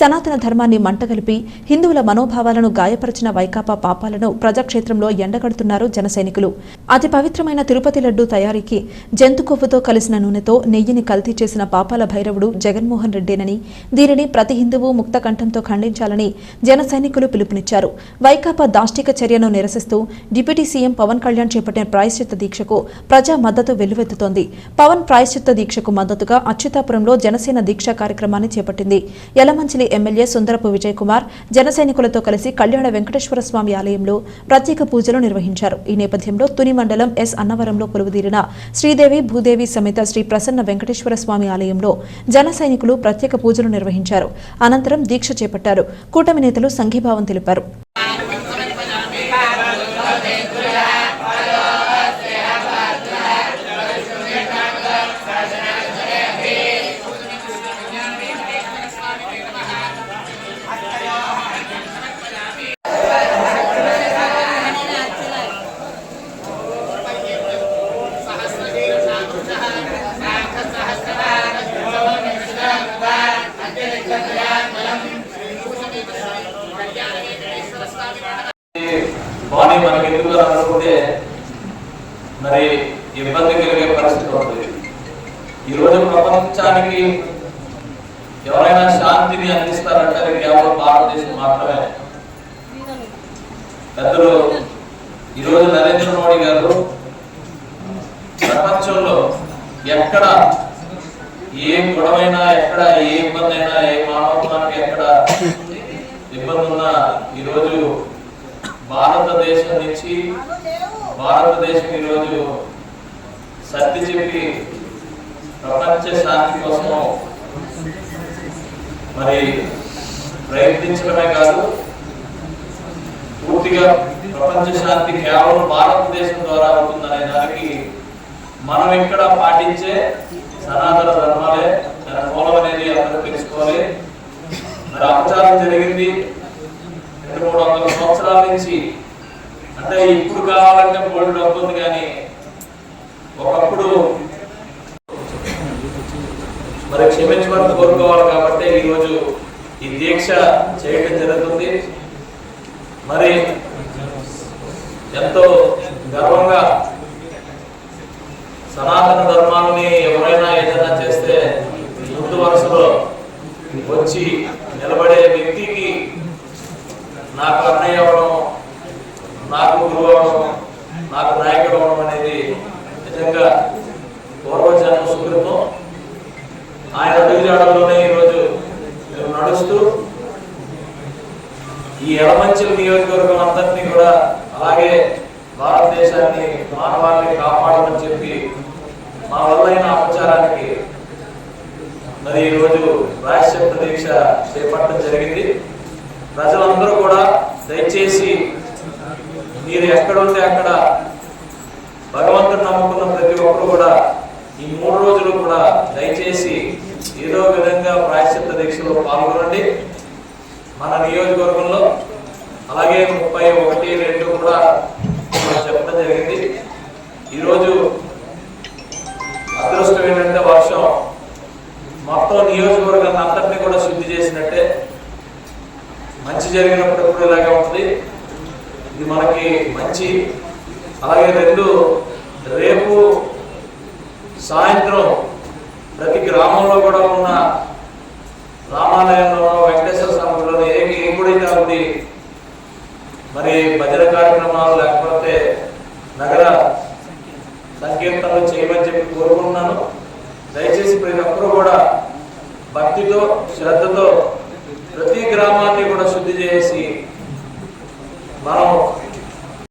సనాతన ధర్మాన్ని మంటగలిపి హిందువుల మనోభావాలను గాయపరిచిన వైకాపా పాపాలను ప్రజాక్షేత్రంలో ఎండగడుతున్నారు జన సైనికులు అతి పవిత్రమైన తిరుపతి లడ్డు తయారీకి జంతు కొవ్వుతో కలిసిన నూనెతో నెయ్యిని కల్తీ చేసిన పాపాల భైరవుడు జగన్మోహన్ రెడ్డేనని దీనిని ప్రతి హిందువు ముక్త కంఠంతో ఖండించాలని జన సైనికులు పిలుపునిచ్చారు. వైకాపా దాష్టిక చర్యను నిరసిస్తూ డిప్యూటీ సీఎం పవన్ కళ్యాణ్ చేపట్టిన ప్రాయశ్చిత్త దీక్షకు ప్రజా మద్దతు వెల్లువెత్తుతోంది. పవన్ ప్రాయశ్చిత్త దీక్షకు మద్దతుగా అచ్యుతాపురంలో జనసేన దీక్షా కార్యక్రమాన్ని చేపట్టింది. యలమంచిలి ఎమ్మెల్యే సుందరపు విజయ్ కుమార్ జనసైనికులతో కలిసి కళ్యాణ వెంకటేశ్వర స్వామి ఆలయంలో ప్రత్యేక పూజలు నిర్వహించారు. ఈ నేపథ్యంలో తుని మండలం ఎస్. అన్నవరంలో కొలువుదీరిన శ్రీదేవి భూదేవి సమేత శ్రీ ప్రసన్న వెంకటేశ్వర స్వామి ఆలయంలో జన సైనికులు ప్రత్యేక పూజలు నిర్వహించారు. అనంతరం దీక్ష చేపట్టారు. కూటమి నేతలు సంఘీభావం తెలిపారు. మనకి ఎందుకు అనుకుంటే మరి ఇబ్బంది కలిగే పరిస్థితి ఉంటుంది. ఈరోజు ప్రపంచానికి ఎవరైనా శాంతిని అందిస్తారంటే కేవలం భారతదేశం మాత్రమే. పెద్దలు ఈరోజు నరేంద్ర మోడీ గారు ప్రపంచంలో ఎక్కడ ఏ గొడవైనా ఎక్కడ ఏ ఇబ్బంది అయినా ఏ మానవత్వానికి ఎక్కడ ఇబ్బంది ఉన్నా ఈరోజు భారతదేశం నుంచి భారతదేశం ఈరోజు సర్ది చెప్పి ప్రపంచ శాంతి కోసం మరి ప్రయత్నించడమే కాదు పూర్తిగా ప్రపంచ శాంతి కేవలం భారతదేశం ద్వారా అవుతుందనే దానికి మనం ఇక్కడ పాటించే సనాతన ధర్మాలే దాని మూలం అనేది అందరూ తెలుసుకోవాలి. మరి అపచారం జరిగింది మూడు వందల సంవత్సరాల నుంచి అంటే ఇప్పుడు కావాలంటే బోల్డ్ డబ్బు ఉంది కానీ ఒకప్పుడు మరి క్షమించమని కోరుకోవాలి కాబట్టి ఈరోజు ఈ దీక్ష చేయడం జరుగుతుంది. మరి ఎంతో గర్వంగా సనాతన ధర్మాన్ని ఎవరైనా ఏదైనా చేస్తే ముందు వరుసలో వచ్చి నిలబడే వ్యక్తి నాకు అన్నయ్య అవ్వడం నాకు గురువు అవ్వడం నాకు నాయకుడు అవ్వడం అనేది నిజంగా పూర్వజన్మ సుకృతం. ఆయన అడుగుజాడల్లోనే ఈరోజు మేము నడుస్తూ ఈ ఎలమంచిల నియోజకవర్గం అందరినీ కూడా అలాగే భారతదేశాన్ని మానవాన్ని కాపాడమని చెప్పి మా వల్లైన అపచారానికి మరి ఈరోజు రాజశక్త దీక్ష చేపట్టడం జరిగింది. ప్రజలందరూ కూడా దయచేసి మీరు ఎక్కడుంటే అక్కడ భగవంతుని నమ్ముకున్న ప్రతి ఒక్కరు కూడా ఈ మూడు రోజులు కూడా దయచేసి ఏదో విధంగా ప్రాయశ్చిత్త దీక్షలో పాల్గొనండి. మన నియోజకవర్గంలో అలాగే ముప్పై ఒకటి రెండు కూడా చెప్పడం జరిగింది. ఈరోజు అదృష్టం ఏంటంటే వర్షం. మొత్తం నియోజకవర్గాన్ని అంతటినీ కూడా శుద్ధి చేసినట్టే. మంచి జరిగినప్పుడు ఎప్పుడు ఇలాగే ఉంటుంది. ఇది మనకి మంచి అలాగే రెండు రేపు సాయంత్రం ప్రతి గ్రామంలో కూడా ఉన్న రామాలయంలో వెంకటేశ్వర స్వామిలో ఏవి ఏం కూడా ఉంది మరి భజన కార్యక్రమాలు లేకపోతే నగర సంకీర్తనలు చేయమని చెప్పి కోరుకుంటున్నాను. దయచేసి ప్రతి ఒక్కరూ కూడా భక్తితో శ్రద్ధతో